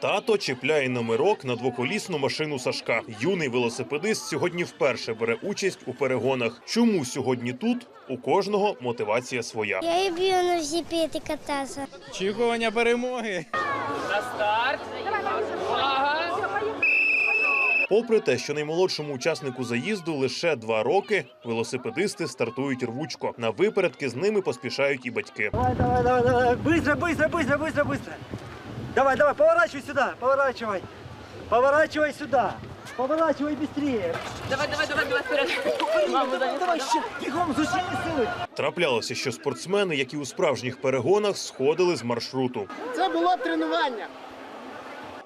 Тато чіпляє номерок на двоколісну машину Сашка. Юний велосипедист сьогодні вперше бере участь у перегонах. Чому сьогодні тут? У кожного мотивація своя. Я люблю на велосипеді кататися. Очікування перемоги. Попри те, що наймолодшому учаснику заїзду лише два роки, велосипедисти стартують рвучко. На випередки з ними поспішають і батьки. Давай, давай, давай, давай. Быстро, быстро, быстро, быстро, быстро. Давай, давай, поворачивай сюда, поворачивай. Поворачивай сюда. Поворачивай быстрее. Давай, давай, давай, давай вперед. Маму, Давай, давай, ще, бігом, з усієї сили. Траплялося, що спортсмени, які у справжніх перегонах, сходили з маршруту. Це було тренування.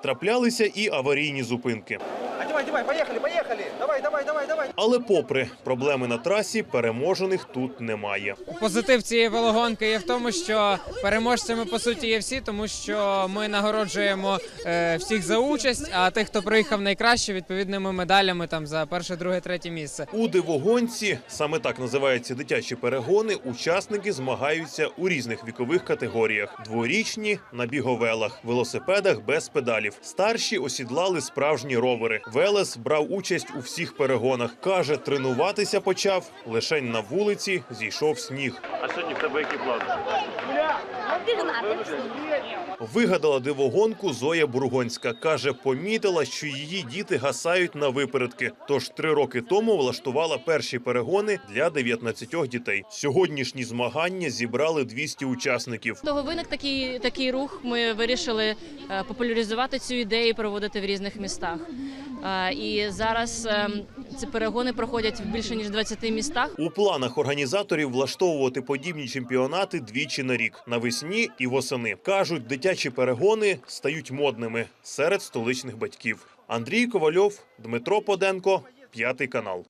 Траплялися і аварійні зупинки. Давай, давай, поехали, поехали. Давай, давай, давай, давай. Але, попри проблеми на трасі, переможених тут немає. Позитив цієї велогонки є в тому, що переможцями по суті є всі, тому що ми нагороджуємо е, всіх за участь, а тих, хто приїхав найкраще, відповідними медалями там за перше, друге, третє місце. У дивогонці, саме так називаються дитячі перегони, учасники змагаються у різних вікових категоріях: дворічні на біговелах, велосипедах без педалів. Старші осідлали справжні ровери. Велес брав участь у всіх перегонах. каже, тренуватися почав лише на вулиці. Зійшов сніг. А сьогодні в тебе які плани? Вигадала дивогонку Зоя Бургонська. Каже, помітила, що її діти гасають на випередки. Тож три роки тому влаштувала перші перегони для 19 дітей. Сьогоднішні змагання зібрали 200 учасників. Того виник такий, такий рух. Ми вирішили е, популяризувати цю ідею і проводити в різних містах. Е, І зараз е, ці перегони проходять в більше ніж 20 містах. У планах організаторів влаштовувати подібні чемпіонати двічі на рік навесні і восени. кажуть, дитячі перегони стають модними серед столичних батьків. Андрій Ковальов, Дмитро Поденко, п'ятий канал.